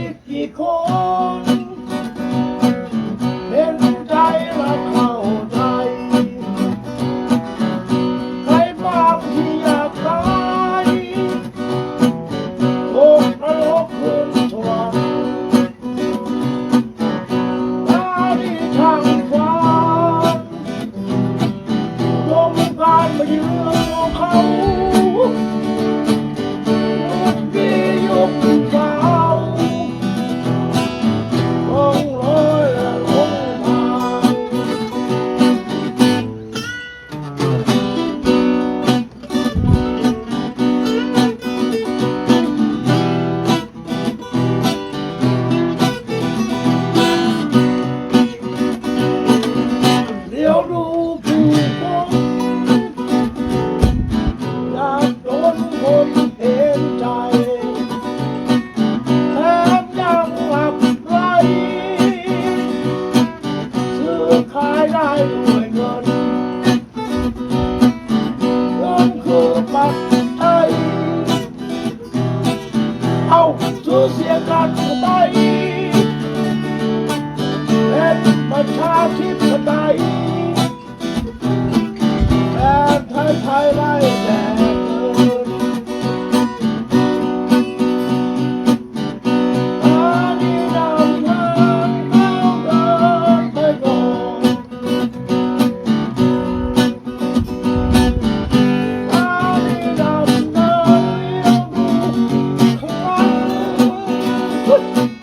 Mickey Cole. ธิปไตยเป็นประชาธิปไตยแทนไทยไทยไร้แด ต